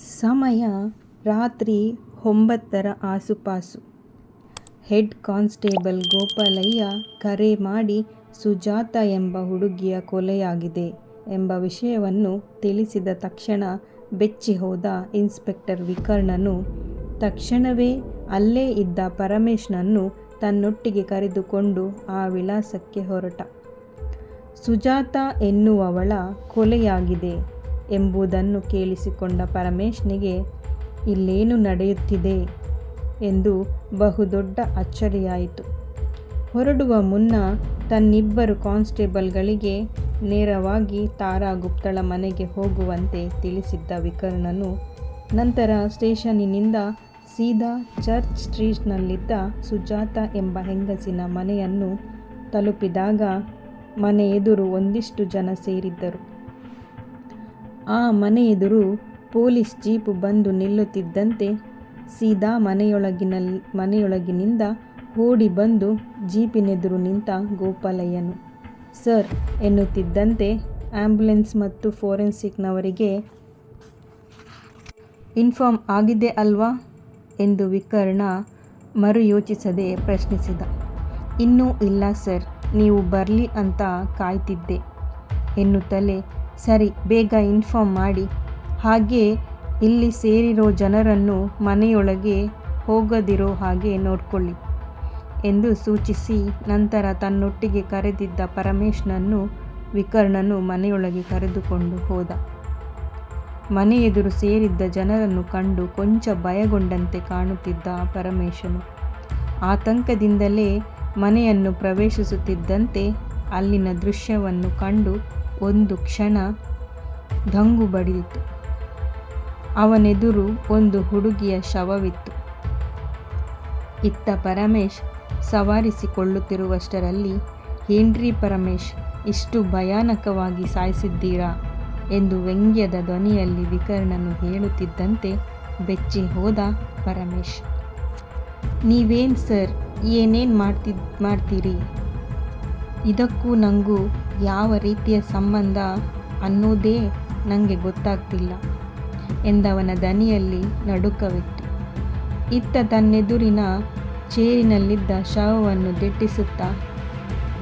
ಸಮಯ ರಾತ್ರಿ ಒಂಬತ್ತರ ಆಸುಪಾಸು. ಹೆಡ್ ಕಾನ್ಸ್ಟೇಬಲ್ ಗೋಪಾಲಯ್ಯ ಕರೆ ಮಾಡಿ, ಸುಜಾತ ಎಂಬ ಹುಡುಗಿಯ ಕೊಲೆಯಾಗಿದೆ ಎಂಬ ವಿಷಯವನ್ನು ತಿಳಿಸಿದ ತಕ್ಷಣ ಬೆಚ್ಚಿಹೋದ ಇನ್ಸ್ಪೆಕ್ಟರ್ ವಿಕರ್ಣನು, ತಕ್ಷಣವೇ ಅಲ್ಲೇ ಇದ್ದ ಪರಮೇಶ್ನನ್ನು ತನ್ನೊಟ್ಟಿಗೆ ಕರೆದುಕೊಂಡು ಆ ವಿಳಾಸಕ್ಕೆ ಹೊರಟ. ಸುಜಾತ ಎನ್ನುವವಳ ಕೊಲೆಯಾಗಿದೆ ಎಂಬುದನ್ನು ಕೇಳಿಸಿಕೊಂಡ ಪರಮೇಶ್ನಿಗೆ, ಇಲ್ಲೇನು ನಡೆಯುತ್ತಿದೆ ಎಂದು ಬಹುದೊಡ್ಡ ಅಚ್ಚರಿಯಾಯಿತು. ಹೊರಡುವ ಮುನ್ನ ತನ್ನಿಬ್ಬರು ಕಾನ್ಸ್ಟೇಬಲ್ಗಳಿಗೆ ನೇರವಾಗಿ ತಾರಾ ಗುಪ್ತಳ ಮನೆಗೆ ಹೋಗುವಂತೆ ತಿಳಿಸಿದ್ದ ವಿಕರ್ಣನು, ನಂತರ ಸ್ಟೇಷನಿನಿಂದ ಸೀದಾ ಚರ್ಚ್ ಸ್ಟ್ರೀಟ್ನಲ್ಲಿದ್ದ ಸುಜಾತ ಎಂಬ ಹೆಂಗಸಿನ ಮನೆಯನ್ನು ತಲುಪಿದಾಗ ಮನೆ ಎದುರು ಒಂದಿಷ್ಟು ಜನ ಸೇರಿದ್ದರು. ಆ ಮನೆಯೆದುರು ಪೊಲೀಸ್ ಜೀಪು ಬಂದು ನಿಲ್ಲುತ್ತಿದ್ದಂತೆ ಸೀದಾ ಮನೆಯೊಳಗಿನಿಂದ ಓಡಿ ಬಂದು ಜೀಪಿನೆದುರು ನಿಂತ ಗೋಪಾಲಯ್ಯನು ಸರ್, ಎನ್ನುತ್ತಿದ್ದಂತೆ ಆಂಬ್ಯುಲೆನ್ಸ್ ಮತ್ತು ಫೋರೆನ್ಸಿಕ್ನವರಿಗೆ, ಇನ್ಫಾರ್ಮ್ ಆಗಿದೆ ಅಲ್ವಾ ಎಂದು ವಿಕರ್ಣ ಮರುಯೋಚಿಸದೆ ಪ್ರಶ್ನಿಸಿದ. ಇನ್ನೂ ಇಲ್ಲ ಸರ್, ನೀವು ಬರಲಿ ಅಂತ ಕಾಯ್ತಿದ್ದೆ, ಎನ್ನುತ್ತಲೇ ಸರಿ, ಬೇಗ ಇನ್ಫಾರ್ಮ್ ಮಾಡಿ ಹಾಗೆ ಇಲ್ಲಿ ಸೇರಿರೋ ಜನರನ್ನು ಮನೆಯೊಳಗೆ ಹೋಗದಿರೋ ಹಾಗೆ ನೋಡಿಕೊಳ್ಳಿ ಎಂದು ಸೂಚಿಸಿ ನಂತರ ತನ್ನೊಟ್ಟಿಗೆ ಕರೆದಿದ್ದ ಪರಮೇಶ್ನನ್ನು, ವಿಕರ್ಣನು ಮನೆಯೊಳಗೆ ಕರೆದುಕೊಂಡು ಹೋದ. ಮನೆಯೆದುರು ಸೇರಿದ್ದ ಜನರನ್ನು ಕಂಡು ಕೊಂಚ ಭಯಗೊಂಡಂತೆ ಕಾಣುತ್ತಿದ್ದ ಪರಮೇಶನು ಆತಂಕದಿಂದಲೇ ಮನೆಯನ್ನು ಪ್ರವೇಶಿಸುತ್ತಿದ್ದಂತೆ ಅಲ್ಲಿನ ದೃಶ್ಯವನ್ನು ಕಂಡು ಒಂದು ಕ್ಷಣ ದಂಗು ಬಡಿಯಿತು. ಅವನೆದುರು ಒಂದು ಹುಡುಗಿಯ ಶವವಿತ್ತು. ಇತ್ತ ಪರಮೇಶ್ ಸವಾರಿಸಿಕೊಳ್ಳುತ್ತಿರುವಷ್ಟರಲ್ಲಿ, ಹೇನ್ರಿ ಪರಮೇಶ್, ಇಷ್ಟು ಭಯಾನಕವಾಗಿ ಸಾಯಿಸಿದ್ದೀರಾ ಎಂದು ವ್ಯಂಗ್ಯದ ಧ್ವನಿಯಲ್ಲಿ ವಿಕರ್ಣನು ಹೇಳುತ್ತಿದ್ದಂತೆ ಬೆಚ್ಚಿ ಹೋದ ಪರಮೇಶ್. ನೀವೇನು ಸರ್, ಏನೇನು ಮಾಡ್ತಿದ್, ಮಾಡ್ತೀರಿ ಇದಕ್ಕೂ ನನಗೂ ಯಾವ ರೀತಿಯ ಸಂಬಂಧ ಅನ್ನೋದೇ ನನಗೆ ಗೊತ್ತಾಗ್ತಿಲ್ಲ ಎಂದವನ ದನಿಯಲ್ಲಿ ನಡುಕವಿತ್ತು. ಇತ್ತ ತನ್ನೆದುರಿನ ಚೇರಿನಲ್ಲಿದ್ದ ಶವವನ್ನು ದಿಟ್ಟಿಸುತ್ತಾ,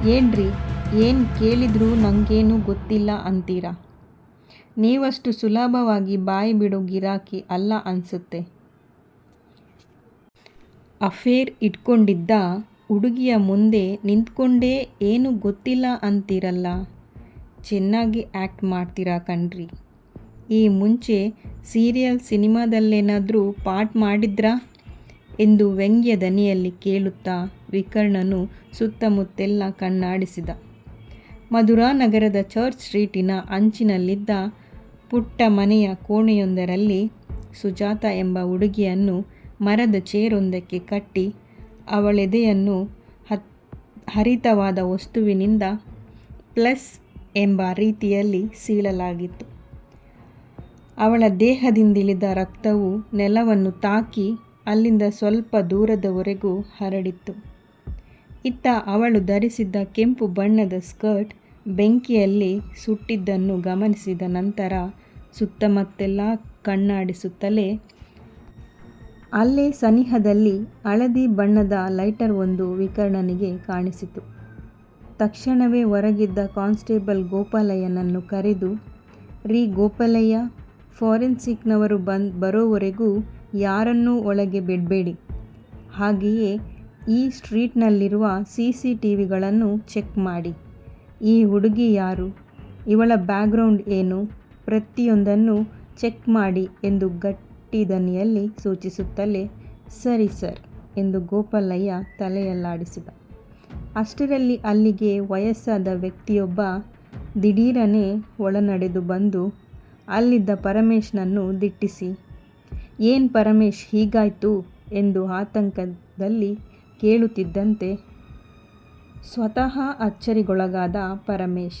ಏನ್ರಿ, ಏನು ಕೇಳಿದ್ರೂ ನಂಗೇನೂ ಗೊತ್ತಿಲ್ಲ ಅಂತೀರಾ ನೀವಷ್ಟು ಸುಲಭವಾಗಿ ಬಾಯಿ ಬಿಡೋ ಗಿರಾಕಿ ಅಲ್ಲ ಅನಿಸುತ್ತೆ ಅಫೇರ್ ಇಟ್ಕೊಂಡಿದ್ದ ಹುಡುಗಿಯ ಮುಂದೆ ನಿಂತ್ಕೊಂಡೇ ಏನು ಗೊತ್ತಿಲ್ಲ ಅಂತೀರಲ್ಲ? ಚೆನ್ನಾಗಿ ಆ್ಯಕ್ಟ್ ಮಾಡ್ತೀರಾ ಕಣ್ರಿ. ಈ ಮುಂಚೆ ಸೀರಿಯಲ್ ಸಿನಿಮಾದಲ್ಲೇನಾದರೂ ಪಾಠ ಮಾಡಿದ್ರಾ? ಎಂದು ವ್ಯಂಗ್ಯ ದನಿಯಲ್ಲಿ ಕೇಳುತ್ತಾ ವಿಕರ್ಣನು ಸುತ್ತಮುತ್ತೆಲ್ಲ ಕಣ್ಣಾಡಿಸಿದ. ಮಧುರಾನಗರದ ಚರ್ಚ್ ಸ್ಟ್ರೀಟಿನ ಅಂಚಿನಲ್ಲಿದ್ದ ಪುಟ್ಟ ಮನೆಯ ಕೋಣೆಯೊಂದರಲ್ಲಿ ಸುಜಾತ ಎಂಬ ಹುಡುಗಿಯನ್ನು ಮರದ ಚೇರೊಂದಕ್ಕೆ ಕಟ್ಟಿ ಅವಳೆದೆಯನ್ನು ಹರಿತವಾದ ವಸ್ತುವಿನಿಂದ ಪ್ಲಸ್ ಎಂಬ ರೀತಿಯಲ್ಲಿ ಸೀಳಲಾಗಿತ್ತು. ಅವಳ ದೇಹದಿಂದಿಳಿದ ರಕ್ತವು ನೆಲವನ್ನು ತಾಕಿ ಅಲ್ಲಿಂದ ಸ್ವಲ್ಪ ದೂರದವರೆಗೂ ಹರಡಿತ್ತು. ಇತ್ತ ಅವಳು ಧರಿಸಿದ್ದ ಕೆಂಪು ಬಣ್ಣದ ಸ್ಕರ್ಟ್ ಬೆಂಕಿಯಲ್ಲಿ ಸುಟ್ಟಿದ್ದನ್ನು ಗಮನಿಸಿದ ನಂತರ ಸುತ್ತಮುತ್ತೆಲ್ಲ ಕಣ್ಣಾಡಿಸುತ್ತಲೇ ಅಲ್ಲೇ ಸನಿಹದಲ್ಲಿ ಹಳದಿ ಬಣ್ಣದ ಲೈಟರ್ ಒಂದು ವಿಕರ್ಣನಿಗೆ ಕಾಣಿಸಿತು. ತಕ್ಷಣವೇ ಹೊರಗಿದ್ದ ಕಾನ್ಸ್ಟೇಬಲ್ ಗೋಪಾಲಯ್ಯನನ್ನು ಕರೆದು ರೀ ಗೋಪಾಲಯ್ಯ ಫಾರೆನ್ಸಿಕ್ನವರು ಬಂದ್ ಬರೋವರೆಗೂ ಯಾರನ್ನೂ ಒಳಗೆ ಬಿಡಬೇಡಿ ಹಾಗೆಯೇ ಈ ಸ್ಟ್ರೀಟ್ನಲ್ಲಿರುವ ಸಿ ಸಿ ಟಿ ವಿಗಳನ್ನು ಚೆಕ್ ಮಾಡಿ. ಈ ಹುಡುಗಿ ಯಾರು, ಇವಳ ಬ್ಯಾಗ್ರೌಂಡ್ ಏನು ಪ್ರತಿಯೊಂದನ್ನು ಚೆಕ್ ಮಾಡಿ ಎಂದು ಗಟ್ಟಿ ದನಿಯಲ್ಲಿ ಸೂಚಿಸುತ್ತಲೇ, ಸರಿ ಸರ್ ಎಂದು ಗೋಪಾಲಯ್ಯ ತಲೆಯಲ್ಲಾಡಿಸಿದ. ಅಷ್ಟರಲ್ಲಿ ಅಲ್ಲಿಗೆ ವಯಸ್ಸಾದ ವ್ಯಕ್ತಿಯೊಬ್ಬ ದಿಢೀರನೆ ಒಳನಡೆದು ಬಂದು ಅಲ್ಲಿದ್ದ ಪರಮೇಶ್ನನ್ನು ದಿಟ್ಟಿಸಿ, ಏನ್ ಪರಮೇಶ್, ಹೀಗಾಯ್ತು ಎಂದು ಆತಂಕದಲ್ಲಿ ಕೇಳುತ್ತಿದ್ದಂತೆ ಸ್ವತಃ ಅಚ್ಚರಿಗೊಳಗಾದ ಪರಮೇಶ್,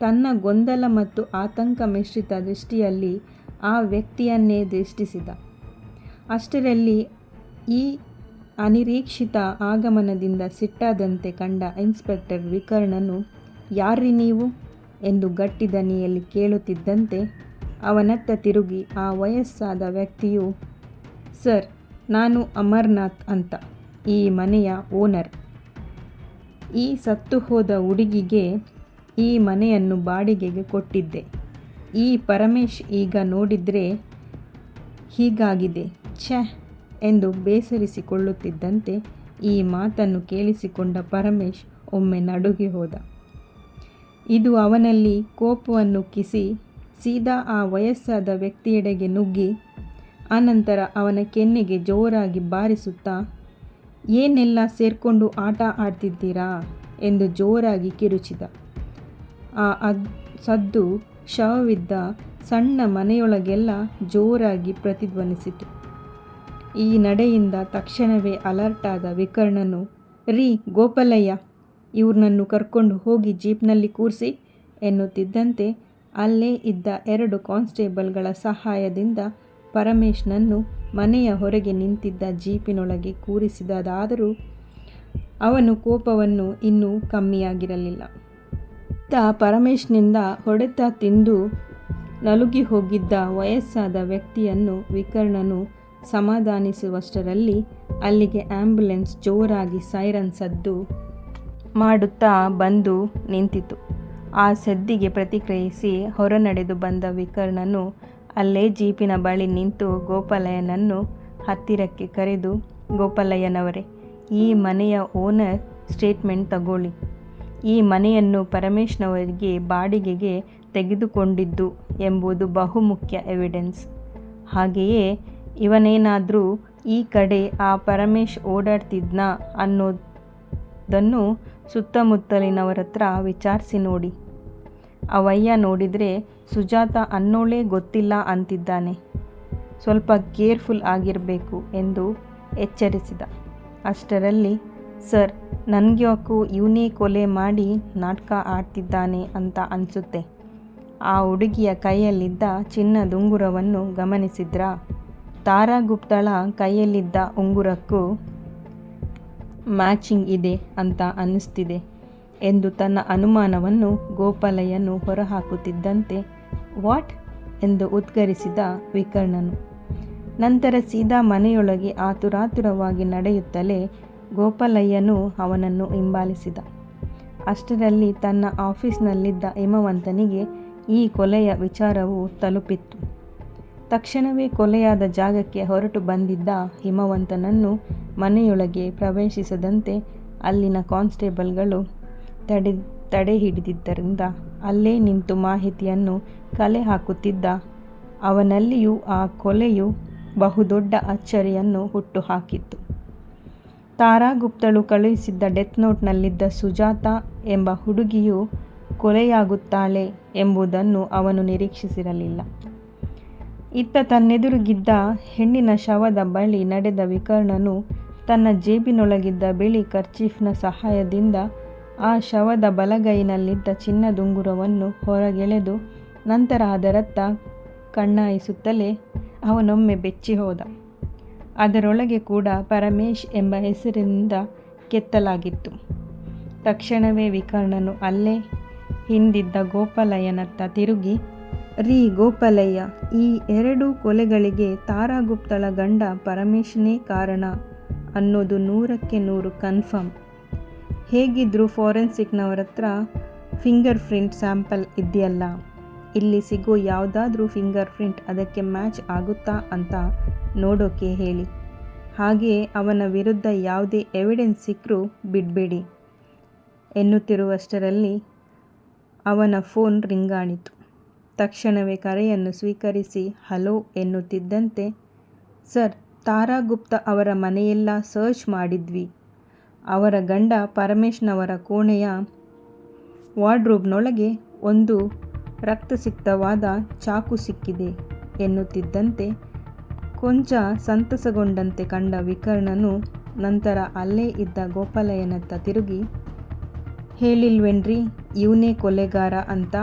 ತನ್ನ ಗೊಂದಲ ಮತ್ತು ಆತಂಕ ಮಿಶ್ರಿತ ದೃಷ್ಟಿಯಲ್ಲಿ ಆ ವ್ಯಕ್ತಿಯನ್ನೇ ದೃಷ್ಟಿಸಿದ. ಅಷ್ಟರಲ್ಲಿ ಈ ಅನಿರೀಕ್ಷಿತ ಆಗಮನದಿಂದ ಸಿಟ್ಟಾದಂತೆ ಕಂಡ ಇನ್ಸ್ಪೆಕ್ಟರ್ ವಿಕರ್ಣನು, ಯಾರ್ರಿ ನೀವು? ಎಂದು ಗಟ್ಟಿ ದನಿಯಲ್ಲಿ ಕೇಳುತ್ತಿದ್ದಂತೆ ಅವನತ್ತ ತಿರುಗಿ ಆ ವಯಸ್ಸಾದ ವ್ಯಕ್ತಿಯು, ಸರ್, ನಾನು ಅಮರ್ನಾಥ್ ಅಂತ, ಈ ಮನೆಯ ಓನರ್. ಈ ಸತ್ತು ಹೋದ ಹುಡುಗಿಗೆ ಈ ಮನೆಯನ್ನು ಬಾಡಿಗೆಗೆ ಕೊಟ್ಟಿದ್ದೆ. ಈ ಪರಮೇಶ್ ಈಗ ನೋಡಿದರೆ ಹೀಗಾಗಿದೆ. ಛೆ ಎಂದು ಬೇಸರಿಸಿಕೊಳ್ಳುತ್ತಿದ್ದಂತೆ ಈ ಮಾತನ್ನು ಕೇಳಿಸಿಕೊಂಡ ಪರಮೇಶ್ ಒಮ್ಮೆ ನಡುಗಿ ಹೋದ. ಇದು ಅವನಲ್ಲಿ ಕೋಪವನ್ನು ಕಿಸಿ ಸೀದಾ ಆ ವಯಸ್ಸಾದ ವ್ಯಕ್ತಿಯೆಡೆಗೆ ನುಗ್ಗಿ, ಆನಂತರ ಅವನ ಕೆನ್ನೆಗೆ ಜೋರಾಗಿ ಬಾರಿಸುತ್ತಾ, ಏನೆಲ್ಲ ಸೇರಿಕೊಂಡು ಆಟ ಆಡ್ತಿದ್ದೀರಾ? ಎಂದು ಜೋರಾಗಿ ಕಿರುಚಿದ. ಆ ಅದ್ ಸದ್ದು ಶವವಿದ್ದ ಸಣ್ಣ ಮನೆಯೊಳಗೆಲ್ಲ ಜೋರಾಗಿ ಪ್ರತಿಧ್ವನಿಸಿತು. ಈ ನಡೆಯಿಂದ ತಕ್ಷಣವೇ ಅಲರ್ಟ್ ಆದ ವಿಕರ್ಣನು, ರೀ ಗೋಪಾಲಯ್ಯ ಇವ್ರನ್ನನ್ನು ಕರ್ಕೊಂಡು ಹೋಗಿ ಜೀಪ್ನಲ್ಲಿ ಕೂರಿಸಿ ಎನ್ನುತ್ತಿದ್ದಂತೆ ಅಲ್ಲೇ ಇದ್ದ ಎರಡು ಕಾನ್ಸ್ಟೇಬಲ್ಗಳ ಸಹಾಯದಿಂದ ಪರಮೇಶ್ನನ್ನು ಮನೆಯ ಹೊರಗೆ ನಿಂತಿದ್ದ ಜೀಪಿನೊಳಗೆ ಕೂರಿಸಿದದಾದರೂ ಅವನು ಕೋಪವನ್ನು ಇನ್ನೂ ಕಮ್ಮಿಯಾಗಿರಲಿಲ್ಲ. ಇತ್ತ ಪರಮೇಶ್ನಿಂದ ಹೊಡೆತ ತಿಂದು ನಲುಗಿ ಹೋಗಿದ್ದ ವಯಸ್ಸಾದ ವ್ಯಕ್ತಿಯನ್ನು ವಿಕರ್ಣನು ಸಮಾಧಾನಿಸುವಷ್ಟರಲ್ಲಿ ಅಲ್ಲಿಗೆ ಆ್ಯಂಬುಲೆನ್ಸ್ ಜೋರಾಗಿ ಸೈರನ್ ಸದ್ದು ಮಾಡುತ್ತಾ ಬಂದು ನಿಂತಿತು. ಆ ಸದ್ದಿಗೆ ಪ್ರತಿಕ್ರಿಯಿಸಿ ಹೊರನಡೆದು ಬಂದ ವಿಕರ್ಣನು ಅಲ್ಲೇ ಜೀಪಿನ ಬಳಿ ನಿಂತು ಗೋಪಾಲಯ್ಯನನ್ನು ಹತ್ತಿರಕ್ಕೆ ಕರೆದು, ಗೋಪಾಲಯ್ಯನವರೇ, ಈ ಮನೆಯ ಓನರ್ ಸ್ಟೇಟ್ಮೆಂಟ್ ತಗೊಳ್ಳಿ. ಈ ಮನೆಯನ್ನು ಪರಮೇಶ್ನವರಿಗೆ ಬಾಡಿಗೆಗೆ ತೆಗೆದುಕೊಂಡಿದ್ದು ಎಂಬುದು ಬಹುಮುಖ್ಯ ಎವಿಡೆನ್ಸ್ ಹಾಗೆಯೇ ಇವನೇನಾದರೂ ಈ ಕಡೆ ಆ ಪರಮೇಶ್ ಓಡಾಡ್ತಿದ್ನ ಅನ್ನೋದನ್ನು ಸುತ್ತಮುತ್ತಲಿನವರ ಹತ್ರ ವಿಚಾರಿಸಿ ನೋಡಿ. ಅವಯ್ಯ ನೋಡಿದರೆ ಸುಜಾತ ಅನ್ನೋಳೇ ಗೊತ್ತಿಲ್ಲ ಅಂತಿದ್ದಾನೆ. ಸ್ವಲ್ಪ ಕೇರ್ಫುಲ್ ಆಗಿರಬೇಕು ಎಂದು ಎಚ್ಚರಿಸಿದ. ಅಷ್ಟರಲ್ಲಿ ಸರ್, ನನಗ್ಯಾಕೋ ಇವನೇ ಕೊಲೆ ಮಾಡಿ ನಾಟಕ ಆಡ್ತಿದ್ದಾನೆ ಅಂತ ಅನಿಸುತ್ತೆ. ಆ ಹುಡುಗಿಯ ಕೈಯಲ್ಲಿದ್ದ ಚಿನ್ನದುಂಗುರವನ್ನು ಗಮನಿಸಿದ್ರಾ? ತಾರಾ ಗುಪ್ತಳ ಕೈಯಲ್ಲಿದ್ದ ಉಂಗುರಕ್ಕೂ ಮ್ಯಾಚಿಂಗ್ ಇದೆ ಅಂತ ಅನ್ನಿಸ್ತಿದೆ ಎಂದು ತನ್ನ ಅನುಮಾನವನ್ನು ಗೋಪಾಲಯ್ಯನು ಹೊರಹಾಕುತ್ತಿದ್ದಂತೆ ವಾಟ್? ಎಂದು ಉದ್ಗರಿಸಿದ ವಿಕರ್ಣನು. ನಂತರ ಸೀದಾ ಮನೆಯೊಳಗೆ ಆತುರಾತುರವಾಗಿ ನಡೆಯುತ್ತಲೇ ಗೋಪಾಲಯ್ಯನು ಅವನನ್ನು ಹಿಂಬಾಲಿಸಿದ. ಅಷ್ಟರಲ್ಲಿ ತನ್ನ ಆಫೀಸ್ನಲ್ಲಿದ್ದ ಹಿಮವಂತನಿಗೆ ಈ ಕೊಲೆಯ ವಿಚಾರವು ತಲುಪಿತ್ತು. ತಕ್ಷಣವೇ ಕೊಲೆಯಾದ ಜಾಗಕ್ಕೆ ಹೊರಟು ಬಂದಿದ್ದ ಹಿಮವಂತನನ್ನು ಮನೆಯೊಳಗೆ ಪ್ರವೇಶಿಸದಂತೆ ಅಲ್ಲಿನ ಕಾನ್ಸ್ಟೇಬಲ್ಗಳು ತಡೆ ತಡೆ ಹಿಡಿದಿದ್ದರಿಂದ ಅಲ್ಲೇ ನಿಂತು ಮಾಹಿತಿಯನ್ನು ಕಲೆ ಹಾಕುತ್ತಿದ್ದ ಅವನಲ್ಲಿಯೂ ಆ ಕೊಲೆಯು ಬಹುದೊಡ್ಡ ಅಚ್ಚರಿಯನ್ನು ಹುಟ್ಟುಹಾಕಿತ್ತು. ತಾರಾಗುಪ್ತಳು ಕಳುಹಿಸಿದ್ದ ಡೆತ್ ನೋಟ್ನಲ್ಲಿದ್ದ ಸುಜಾತ ಎಂಬ ಹುಡುಗಿಯು ಕೊಲೆಯಾಗುತ್ತಾಳೆ ಎಂಬುದನ್ನು ಅವನು ನಿರೀಕ್ಷಿಸಿರಲಿಲ್ಲ. ಇತ್ತ ತನ್ನೆದುರಿಗಿದ್ದ ಹೆಣ್ಣಿನ ಶವದ ಬಳಿ ನಡೆದ ವಿಕರ್ಣನು ತನ್ನ ಜೇಬಿನೊಳಗಿದ್ದ ಬಿಳಿ ಕರ್ಚೀಫ್ನ ಸಹಾಯದಿಂದ ಆ ಶವದ ಬಲಗೈನಲ್ಲಿದ್ದ ಚಿನ್ನದುಂಗುರವನ್ನು ಹೊರಗೆಳೆದು ನಂತರ ಅದರತ್ತ ಕಣ್ಣಾಯಿಸುತ್ತಲೇ ಅವನೊಮ್ಮೆ ಬೆಚ್ಚಿ ಹೋದ ಅದರೊಳಗೆ ಕೂಡ ಪರಮೇಶ್ ಎಂಬ ಹೆಸರಿನಿಂದ ಕೆತ್ತಲಾಗಿತ್ತು. ತಕ್ಷಣವೇ ವಿಕರ್ಣನು ಅಲ್ಲೇ ಹಿಂದಿದ್ದ ಗೋಪಾಲಯ್ಯನತ್ತ ತಿರುಗಿ, ರೀ ಗೋಪಾಲಯ್ಯ, ಈ ಎರಡು ಕೊಲೆಗಳಿಗೆ ತಾರಾಗುಪ್ತಳ ಗಂಡ ಪರಮೇಶ್ನೇ ಕಾರಣ ಅನ್ನೋದು ನೂರಕ್ಕೆ ನೂರು ಕನ್ಫರ್ಮ್. ಹೇಗಿದ್ದರೂ ಫಾರೆನ್ಸಿಕ್ನವರ ಹತ್ರ ಫಿಂಗರ್ ಪ್ರಿಂಟ್ ಸ್ಯಾಂಪಲ್ ಇದೆಯಲ್ಲ, ಇಲ್ಲಿ ಸಿಗೋ ಯಾವುದಾದ್ರೂ ಫಿಂಗರ್ ಪ್ರಿಂಟ್ ಅದಕ್ಕೆ ಮ್ಯಾಚ್ ಆಗುತ್ತಾ ಅಂತ ನೋಡೋಕೆ ಹೇಳಿ. ಹಾಗೆಯೇ ಅವನ ವಿರುದ್ಧ ಯಾವುದೇ ಎವಿಡೆನ್ಸ್ ಸಿಕ್ಕರೂ ಬಿಡಬೇಡಿ ಎನ್ನುತ್ತಿರುವಷ್ಟರಲ್ಲಿ ಅವನ ಫೋನ್ ರಿಂಗಾಣಿತು ತಕ್ಷಣವೇ ಕರೆಯನ್ನು ಸ್ವೀಕರಿಸಿ, ಹಲೋ ಎನ್ನುತ್ತಿದ್ದಂತೆ, ಸರ್, ತಾರಾ ಗುಪ್ತ ಅವರ ಮನೆಯೆಲ್ಲ ಸರ್ಚ್ ಮಾಡಿದ್ವಿ. ಅವರ ಗಂಡ ಪರಮೇಶ್ನವರ ಕೋಣೆಯ ವಾರ್ಡ್ರೋಬ್ನೊಳಗೆ ಒಂದು ರಕ್ತಸಿಕ್ತವಾದ ಚಾಕು ಸಿಕ್ಕಿದೆ ಎನ್ನುತ್ತಿದ್ದಂತೆ ಕೊಂಚ ಸಂತಸಗೊಂಡಂತೆ ಕಂಡ ವಿಕರ್ಣನು ನಂತರ ಅಲ್ಲೇ ಇದ್ದ ಗೋಪಾಲಯ್ಯನತ್ತ ತಿರುಗಿ, ಹೇಳಿಲ್ವೇನ್ರಿ, ಇವನೇ ಕೊಲೆಗಾರ ಅಂತ?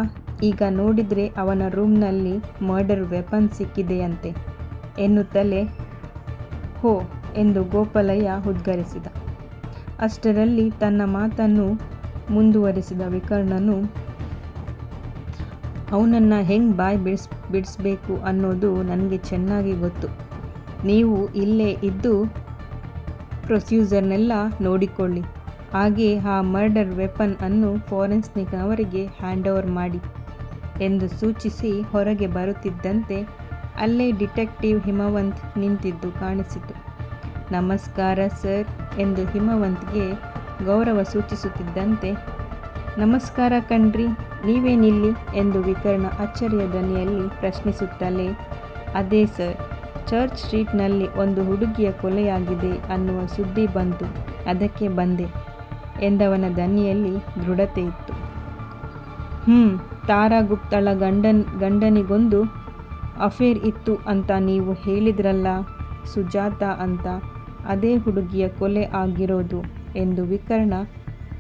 ಈಗ ನೋಡಿದರೆ ಅವನ ರೂಮ್ನಲ್ಲಿ ಮರ್ಡರ್ ವೆಪನ್ ಸಿಕ್ಕಿದೆಯಂತೆ ಎನ್ನುತ್ತಲೇ ಹೋ ಎಂದು ಗೋಪಾಲಯ್ಯ ಉದ್ಗರಿಸಿದ. ಅಷ್ಟರಲ್ಲಿ ತನ್ನ ಮಾತನ್ನು ಮುಂದುವರಿಸಿದ ವಿಕರ್ಣನು, ಅವನನ್ನು ಹೆಂಗೆ ಬಾಯ್ ಬಿಡಿಸ್, ಬಿಡಿಸ್ಬೇಕು ಅನ್ನೋದು ನನಗೆ ಚೆನ್ನಾಗಿ ಗೊತ್ತು. ನೀವು ಇಲ್ಲೇ ಇದ್ದು ಪ್ರೊಸೀಜರ್ನೆಲ್ಲ ನೋಡಿಕೊಳ್ಳಿ. ಹಾಗೆ ಆ ಮರ್ಡರ್ ವೆಪನ್ ಅನ್ನು ಫೋರೆನ್ಸಿಕ್ನವರಿಗೆ ಹ್ಯಾಂಡ್ ಓವರ್ ಮಾಡಿ ಎಂದು ಸೂಚಿಸಿ ಹೊರಗೆ ಬರುತ್ತಿದ್ದಂತೆ ಅಲ್ಲೇ ಡಿಟೆಕ್ಟಿವ್ ಹಿಮವಂತ್ ನಿಂತಿದ್ದು ಕಾಣಿಸಿತು. ನಮಸ್ಕಾರ ಸರ್ ಎಂದು ಹಿಮವಂತ್ಗೆ ಗೌರವ ಸೂಚಿಸುತ್ತಿದ್ದಂತೆ, ನಮಸ್ಕಾರ ಕಣ್ರಿ, ನೀವೇನಿಲ್ಲಿ? ಎಂದು ವಿಕರ್ಣ ಅಚ್ಚರಿಯ ಧ್ವನಿಯಲ್ಲಿ ಪ್ರಶ್ನಿಸುತ್ತಲೇ, ಅದೇ ಸರ್. ಚರ್ಚ್ ಸ್ಟ್ರೀಟ್ನಲ್ಲಿ ಒಂದು ಹುಡುಗಿಯ ಕೊಲೆಯಾಗಿದೆ ಅನ್ನುವ ಸುದ್ದಿ ಬಂತು. ಅದಕ್ಕೆ ಬಂದೆ ಎಂದವನ ದನಿಯಲ್ಲಿ ದೃಢತೆ ಇತ್ತು. ಹ್ಞೂ ತಾರಾ ಗುಪ್ತಳ ಗಂಡನ್, ಗಂಡನಿಗೊಂದು ಅಫೇರ್ ಇತ್ತು ಅಂತ ನೀವು ಹೇಳಿದ್ರಲ್ಲ, ಸುಜಾತ ಅಂತ. ಅದೇ ಹುಡುಗಿಯ ಕೊಲೆ ಆಗಿರೋದು ಎಂದು ವಿಕರ್ಣ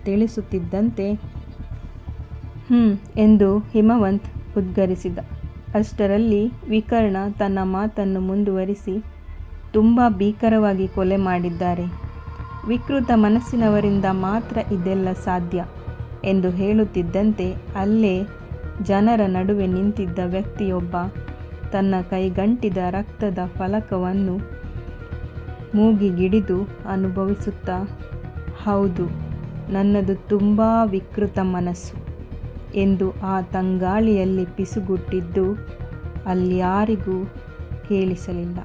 ತಿಳಿಸುತ್ತಿದ್ದಂತೆ ಹ್ಞೂ ಎಂದು ಹಿಮವಂತ್ ಉದ್ಗರಿಸಿದ. ಅಷ್ಟರಲ್ಲಿ ವಿಕರ್ಣ ತನ್ನ ಮಾತನ್ನು ಮುಂದುವರಿಸಿ ತುಂಬ ಭೀಕರವಾಗಿ ಕೊಲೆ ಮಾಡಿದ್ದಾರೆ. ವಿಕೃತ ಮನಸ್ಸಿನವರಿಂದ ಮಾತ್ರ ಇದೆಲ್ಲ ಸಾಧ್ಯ ಎಂದು ಹೇಳುತ್ತಿದ್ದಂತೆ ಅಲ್ಲೇ ಜನರ ನಡುವೆ ನಿಂತಿದ್ದ ವ್ಯಕ್ತಿಯೊಬ್ಬ ತನ್ನ ಕೈಗಂಟಿದ ರಕ್ತದ ಫಲಕವನ್ನು ಮೂಗಿಗಿಡಿದು ಅನುಭವಿಸುತ್ತಾ, ಹೌದು, ನನ್ನದು ತುಂಬ ವಿಕೃತ ಮನಸ್ಸು. ಎಂದು ಆ ತಂಗಾಳಿಯಲ್ಲಿ ಪಿಸುಗುಟ್ಟಿದ್ದು ಅಲ್ಯಾರಿಗೂ ಕೇಳಿಸಲಿಲ್ಲ.